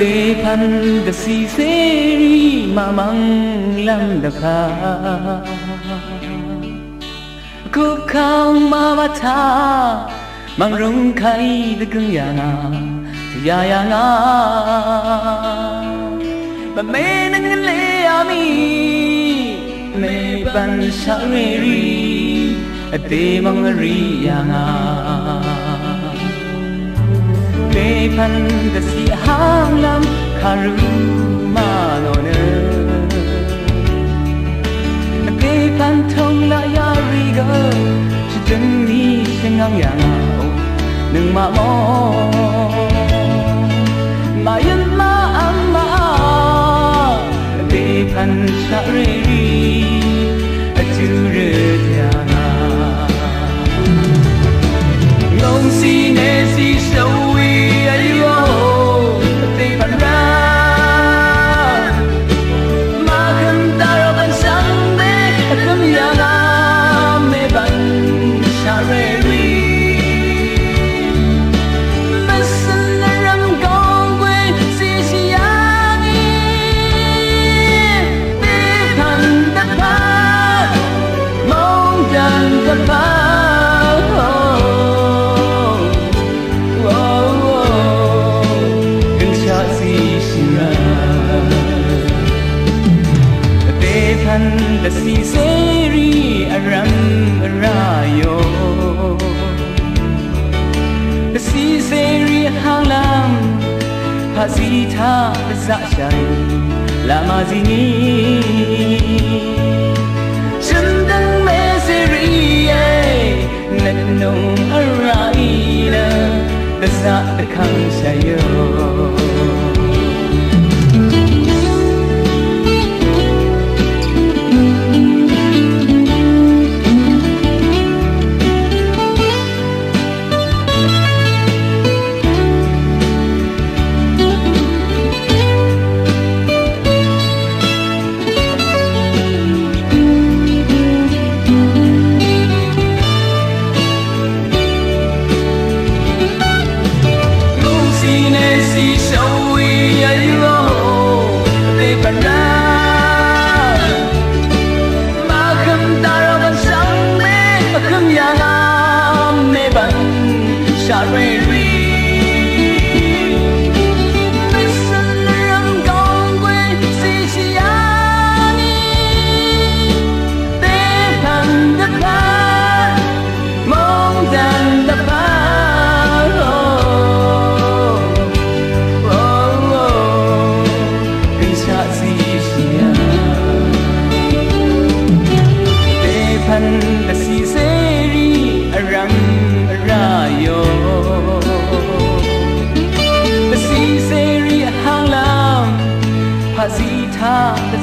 သေးဖန်တစီစေရီမမန်းလမ်တခါခုခေါင်မမသာမန်ရုံခိုင်တကံယာနာရာယာငါမမေနငလေယာမီမေပန်ရှာရီရီအသေးမငရီယာငါ Depan dasi hanglam karuma no ne Depan thong la ya ri ga chiteng ni singang ya ngao nung ma mo Ma yun ma am ma Depan cha ri ri န်တစီစေရီအရမ်ရာယောတစီစေရီဟောင်းလမ်ဖာစီသာပဇာဆိုင်လာမာဇီနီရှင်တန်မဲစေရီယေနန်နုံအရာအီလာတဇာတခံဆယော baby.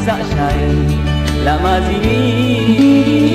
dạ dày là mà gì?